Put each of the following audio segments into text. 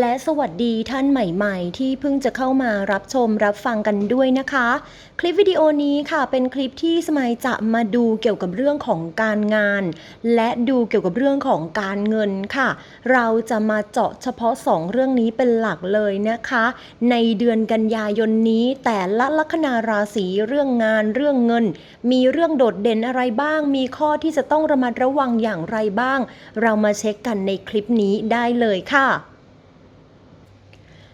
และสวัสดีท่านใหม่ๆ ที่เพิ่งจะเข้ามารับชมรับฟังกันด้วยนะคะ คลิปวิดีโอนี้ค่ะเป็นคลิปที่สมัยจะมาดูเกี่ยวกับเรื่องของการงาน และดูเกี่ยวกับเรื่องของการเงินค่ะ เราจะมาเจาะเฉพาะ 2 เรื่องนี้เป็นหลักเลยนะคะ ในเดือนกันยายนนี้แต่ละลัคนาราศีเรื่องงานเรื่องเงิน มีเรื่องโดดเด่นอะไรบ้าง มีข้อที่จะต้องระมัดระวังอย่างไรบ้าง เรามาเช็คกันในคลิปนี้ได้เลยค่ะ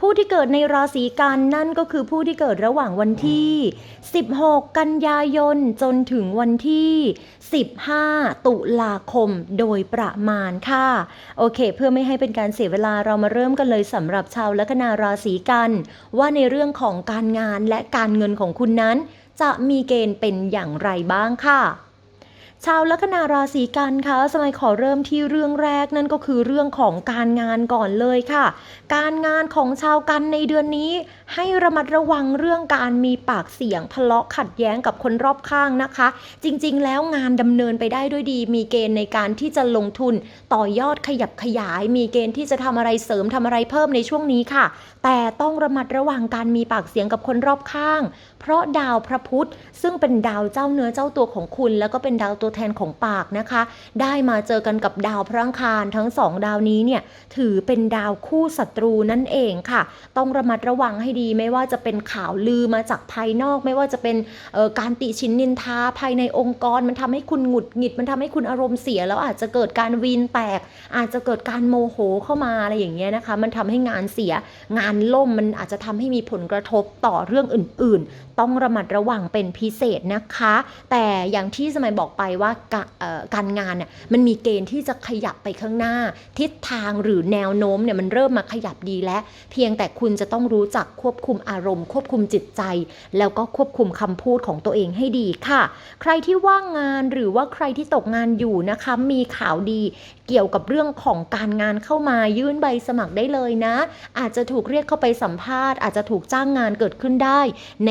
ผู้ที่เกิดในราศีกันนั่นก็คือผู้ที่เกิดระหว่างวันที่ 16 กันยายนจนถึงวันที่ 15 ตุลาคมโดยประมาณค่ะ โอเค เพื่อไม่ให้เป็นการเสียเวลาเรามาเริ่มกันเลยสำหรับชาวลัคนาราศีกัน ว่าในเรื่องของการงานและการเงินของคุณนั้น จะมีเกณฑ์เป็นอย่างไรบ้างค่ะ ชาวลัคนาราศีกันคะสมัยขอเริ่มที่เรื่องแรกนั่นก็คือเรื่องของการงานก่อนเลยค่ะ การงานของชาวกันในเดือนนี้ ให้ระมัดระวังเรื่องการมีปากเสียงทะเลาะขัดแย้งกับคนรอบข้างนะคะ จริงๆ แล้วงานดำเนินไปได้ด้วยดี มีเกณฑ์ในการที่จะลงทุนต่อยอดขยับขยาย มีเกณฑ์ที่จะทำอะไรเสริมทำอะไรเพิ่มในช่วงนี้ค่ะ แต่ต้องระมัดระวังการมีปากเสียงกับคนรอบข้าง เพราะดาวพระพุธซึ่งเป็นดาวเจ้าเนื้อเจ้าตัวของคุณ แล้วก็เป็นดาวตัวแทนของปากนะคะ ได้มาเจอกันกับดาวพระอังคารทั้งสองดาวนี้เนี่ยถือเป็นดาวคู่ศัตรูนั่นเองค่ะ ต้องระมัดระวังให้ดีไม่ว่าจะเป็นข่าวลือมาจากภายนอก ไม่ว่าจะเป็นการติชินนินทาภายในองค์กร มันทำให้คุณหงุดหงิด มันทำให้คุณอารมณ์เสีย แล้วอาจจะเกิดการวีนแตก อาจจะเกิดการโมโหเข้ามาอะไรอย่างเงี้ยนะคะ มันทำให้งานเสียงานล่มมันอาจจะทำให้มีผลกระทบต่อเรื่องอื่น ๆ ต้องระมัดระวังเป็นพิเศษนะคะ แต่อย่างที่สมัยบอกไปว่ากะเอ่อการงานเนี่ยมันมีเกณฑ์ที่จะขยับไปข้างหน้า ทิศทางหรือแนวโน้มเนี่ยมันเริ่มมาขยับดีแล้ว เพียงแต่คุณจะต้องรู้จักควบคุมอารมณ์ ควบคุมจิตใจ แล้วก็ควบคุมคำพูดของตัวเองให้ดีค่ะ ใครที่ว่างงานหรือว่าใครที่ตกงานอยู่นะคะมีข่าวดีเกี่ยวกับเรื่องของการงานเข้ามายื่นใบสมัครได้เลยนะ อาจจะถูกเรียกเข้าไปสัมภาษณ์อาจจะถูกจ้างงานเกิดขึ้นได้ใน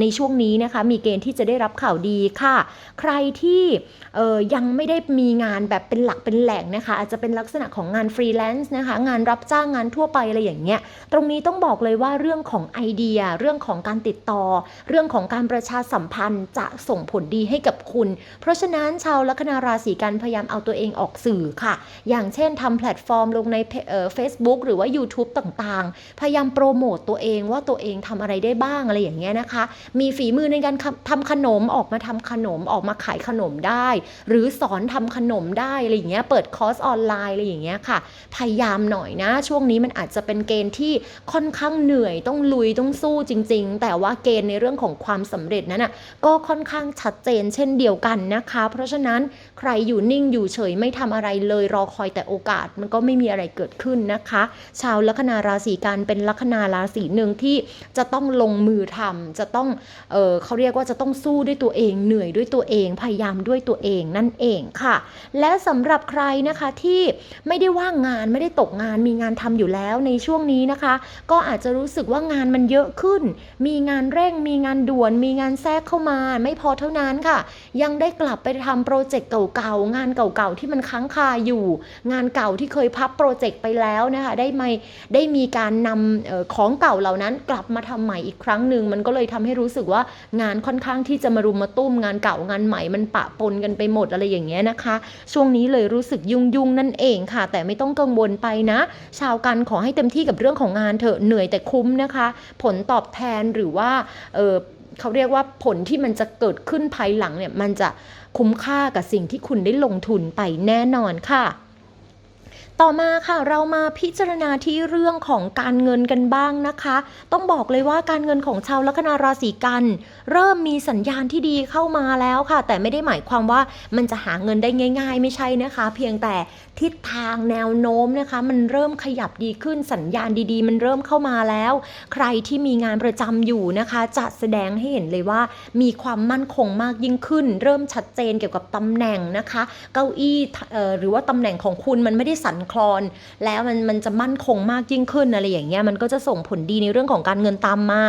ในช่วงนี้นะคะมีเกณฑ์ที่จะได้รับข่าวดีค่ะ ใครที่เอ่ยังไม่ได้มีงานแบบเป็นหลักเป็นแหล่งนะคะอาจจะเป็นลักษณะของงานฟรีแลนซ์นะคะงานรับจ้างงานทั่วไปอะไรอย่างเงี้ยตรงนี้ต้องบอกเลยว่าเรื่องของไอเดีย เรื่องของการติดต่อ เรื่องของการประชาสัมพันธ์จะส่งผลดีให้กับคุณ เพราะฉะนั้นชาวลัคนาราศีกันพยายามเอาตัวเองออกสื่อค่ะ อย่างเช่นทำแพลตฟอร์มลงในเฟซบุ๊กหรือว่า YouTube ต่างๆ พยายามโปรโมตตัวเองว่าตัวเองทำอะไรได้บ้างอะไรอย่างเงี้ยนะคะ มีฝีมือในการทำขนมออกมาทำขนมออกมาขายขนมได้ หรือสอนทำขนมได้อะไรอย่างเงี้ยเปิดคอร์สออนไลน์อะไรอย่างเงี้ยค่ะ พยายามหน่อยนะ ช่วงนี้มันอาจจะเป็นเกณฑ์ที่ค่อนข้างเหนื่อยต้องลุยต้องสู้จริง ๆ แต่ว่าเกณฑ์ในเรื่องของความสำเร็จนั้นน่ะก็ค่อนข้างชัดเจนเช่นเดียวกันนะคะ เพราะฉะนั้นใครอยู่นิ่งอยู่เฉยไม่ทำอะไรเลยรอคอยแต่โอกาสมันก็ไม่มีอะไรเกิดขึ้นนะคะ ชาวลัคนาราศีกันเป็นลัคนาราศีหนึ่งที่จะต้องลงมือทำจะต้องเออเขาเรียกว่าจะต้องสู้ด้วยตัวเองเหนื่อยด้วยตัวเองพยายามด้วยตัวเองนั่นเองค่ะ และสำหรับใครนะคะที่ไม่ได้ว่างงานไม่ได้ตกงานมีงานทำอยู่แล้วในช่วงนี้นะคะ ก็อาจจะรู้สึกว่างานมันเยอะขึ้น มีงานเร่ง มีงานด่วน มีงานแทรกเข้ามา ไม่พอเท่านั้นค่ะ ยังได้กลับไปทำโปรเจกต์เก่าๆงานเก่าๆที่มันค้างคาอยู่ งานเก่าที่เคยพับโปรเจกต์ไปแล้วนะคะได้ไม่ได้มีการนำออของเก่าเหล่านั้นกลับมาทำใหม่อีกครั้งหนึ่งมันก็เลยทำให้รู้สึกว่างานค่อนข้างที่จะมารุมมาตุ้มงานเก่างานใหม่มันปะปนกันไปหมดอะไรอย่างเงี้ยนะคะ ช่วงนี้เลยรู้สึกยุ่งๆนั่นเองค่ะ แต่ไม่ต้องกังวลไปนะ ชาวกันขอให้เต็มที่กับเรื่องของงานเถอะเหนื่อยแต่คุ้มนะคะ ผลตอบแทนหรือว่าเออเขาเรียกว่าผลที่มันจะเกิดขึ้นภายหลังเนี่ยมันจะคุ้มค่ากับสิ่งที่คุณได้ลงทุนไปแน่นอนค่ะ ต่อมาค่ะเรามาพิจารณาที่เรื่องของการเงินกันบ้างนะคะ ต้องบอกเลยว่าการเงินของชาวลัคนาราศีกัน เริ่มมีสัญญาณที่ดีเข้ามาแล้วค่ะ แต่ไม่ได้หมายความว่ามันจะหาเงินได้ง่าย ๆ ไม่ใช่นะคะ เพียงแต่ทิศทางแนวโน้มนะคะ มันเริ่มขยับดีขึ้นสัญญาณดีๆ มันเริ่มเข้ามาแล้ว ใครที่มีงานประจำอยู่นะคะ จะแสดงให้เห็นเลยว่า มีความมั่นคงมากยิ่งขึ้น เริ่มชัดเจนเกี่ยวกับตำแหน่งนะคะ เก้าอี้หรือว่าตำแหน่งของคุณมันไม่ได้สั่นคลอน แล้วมันมันจะมั่นคงมากยิ่งขึ้นอะไรอย่างเงี้ยมันก็จะส่งผลดีในเรื่องของการเงินตามมา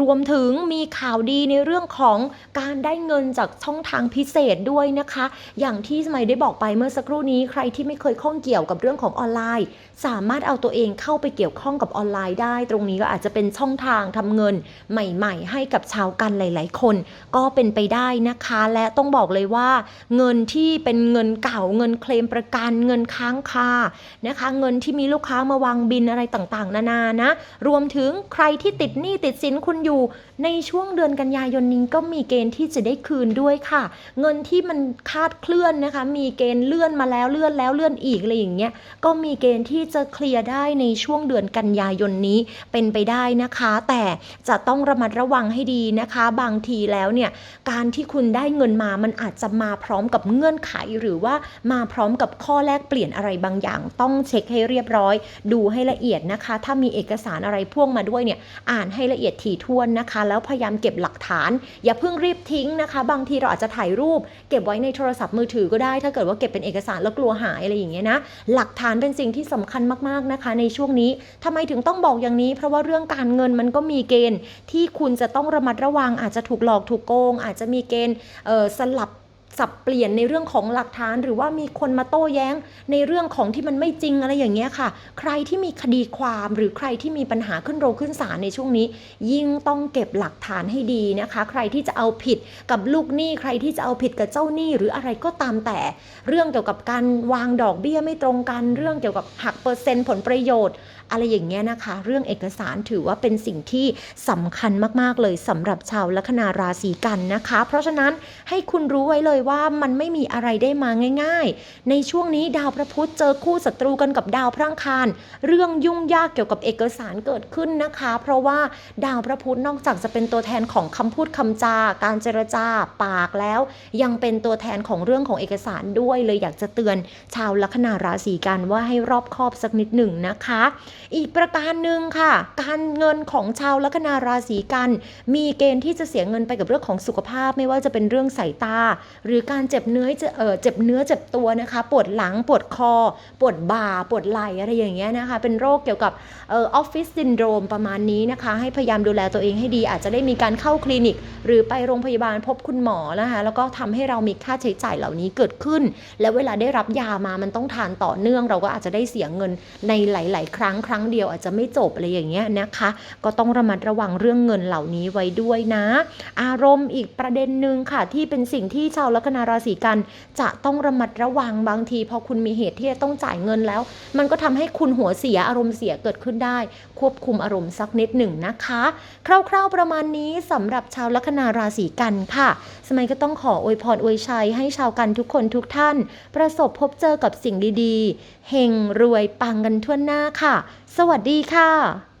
รวมถึงมีข่าวดีในเรื่องของการได้เงินจากช่องทางพิเศษด้วยนะคะ อย่างที่สมัยได้บอกไปเมื่อสักครู่นี้ใครที่ไม่เคยข้องเกี่ยวกับเรื่องของออนไลน์ สามารถเอาตัวเองเข้าไปเกี่ยวข้องกับออนไลน์ได้ ตรงนี้ก็อาจจะเป็นช่องทางทำเงินใหม่ ๆ ให้กับชาวกันหลาย ๆ คน ก็เป็นไปได้นะคะ และต้องบอกเลยว่า เงินที่เป็นเงินเก่าเงินเคลมประกันเงินค้างคานะคะ เงินที่มีลูกค้ามาวางบินอะไรต่างๆ นานานะ รวมถึงใครที่ติดหนี้ติดสินคุณอยู่ ในช่วงเดือนกันยายนนี้ก็มีเกณฑ์ที่จะได้คืนด้วยค่ะ เงินที่มันคาดเคลื่อนนะคะ มีเกณฑ์เลื่อนมาแล้วเลื่อนแล้วเลื่อนอีกอะไรอย่างเงี้ยก็มีเกณฑ์ที่จะเคลียร์ได้ในช่วงเดือนกันยายนนี้เป็นไปได้นะคะ แต่จะต้องระมัดระวังให้ดีนะคะ บางทีแล้วเนี่ยการที่คุณได้เงินมามันอาจจะมาพร้อมกับเงื่อนไขหรือว่ามาพร้อมกับข้อแลกเปลี่ยนอะไรบางอย่างต้องเช็คให้เรียบร้อย ดูให้ละเอียดนะคะ ถ้ามีเอกสารอะไรพ่วงมาด้วยเนี่ยอ่านให้ละเอียดถี่ถ้วนนะคะ แล้วพยายามเก็บหลักฐาน อย่าเพิ่งรีบทิ้งนะคะ บางทีเราอาจจะถ่ายรูป เก็บไว้ในโทรศัพท์มือถือก็ได้ ถ้าเกิดว่าเก็บเป็นเอกสารแล้วกลัวหายอะไรอย่างเงี้ยนะหลักฐานเป็นสิ่งที่สำคัญมากๆนะคะ ในช่วงนี้ทำไมถึงต้องบอกอย่างนี้ เพราะว่าเรื่องการเงินมันก็มีเกณฑ์ที่คุณจะต้องระมัดระวังอาจจะถูกหลอกถูกโกง อาจจะมีเกณฑ์สลับ สับเปลี่ยนในเรื่องของหลักฐานหรือว่ามีคนมาโต้แย้งในเรื่องของที่มันไม่จริงอะไรอย่างเงี้ยค่ะ ใครที่มีคดีความหรือใครที่มีปัญหาขึ้นโรงขึ้นศาลในช่วงนี้ ยิ่งต้องเก็บหลักฐานให้ดีนะคะ ใครที่จะเอาผิดกับลูกหนี้ใครที่จะเอาผิดกับเจ้าหนี้หรืออะไรก็ตามแต่ เรื่องเกี่ยวกับการวางดอกเบี้ยไม่ตรงกันเรื่องเกี่ยวกับหักเปอร์เซ็นต์ผลประโยชน์ อะไรอย่างเงี้ยนะคะ เรื่องเอกสารถือว่าเป็นสิ่งที่สำคัญมากๆเลยสำหรับชาวลัคนาราศีกันนะคะ เพราะฉะนั้นให้คุณรู้ไว้เลยว่ามันไม่มีอะไรได้มาง่าย ๆ ในช่วงนี้ดาวพระพุธเจอคู่ศัตรูกันกับดาวพระอังคาร เรื่องยุ่งยากเกี่ยวกับเอกสารเกิดขึ้นนะคะ เพราะว่าดาวพระพุธนอกจากจะเป็นตัวแทนของคำพูดคำจาการเจรจาปากแล้ว ยังเป็นตัวแทนของเรื่องของเอกสารด้วยเลยอยากจะเตือนชาวลัคนาราศีกันว่าให้รอบคอบสักนิดหนึ่งนะคะ อีกประการหนึ่งค่ะ การเงินของชาวลัคนาราศีกัน มีเกณฑ์ที่จะเสียเงินไปกับเรื่องของสุขภาพไม่ว่าจะเป็นเรื่องสายตาหรือการเจ็บเนื้อจะเออเจ็บเนื้อเจ็บตัวนะคะ ปวดหลังปวดคอ ปวดบ่า ปวดไหล่อะไรอย่างเงี้ยนะคะ เป็นโรคเกี่ยวกับออฟฟิศซินโดรมประมาณนี้นะคะ ให้พยายามดูแลตัวเองให้ดี อาจจะได้มีการเข้าคลินิก หรือไปโรงพยาบาลพบคุณหมอนะคะ แล้วก็ทำให้เรามีค่าใช้จ่ายเหล่านี้เกิดขึ้น แล้วเวลาได้รับยามามันต้องทานต่อเนื่อง เราก็อาจจะได้เสียเงินในหลาย ๆ ครั้งครั้งเดียวอาจจะไม่จบอะไรอย่างเงี้ยนะคะ ก็ต้องระมัดระวังเรื่องเงินเหล่านี้ไว้ด้วยนะ อารมณ์อีกประเด็นหนึ่งค่ะที่เป็นสิ่งที่ชาวลัคนาราศีกัน จะต้องระมัดระวังบางที พอคุณมีเหตุที่จะต้องจ่ายเงินแล้ว มันก็ทำให้คุณหัวเสียอารมณ์เสียเกิดขึ้นได้ ควบคุมอารมณ์สักนิดหนึ่งนะคะ คร่าวๆประมาณนี้สำหรับชาวลัคนาราศีกันค่ะ สมัยก็ต้องขออวยพรอวยชัยให้ชาวกันทุกคนทุกท่าน ประสบพบเจอกับสิ่งดีๆเฮงรวยปังกันทั่วหน้าค่ะ สวัสดีค่ะ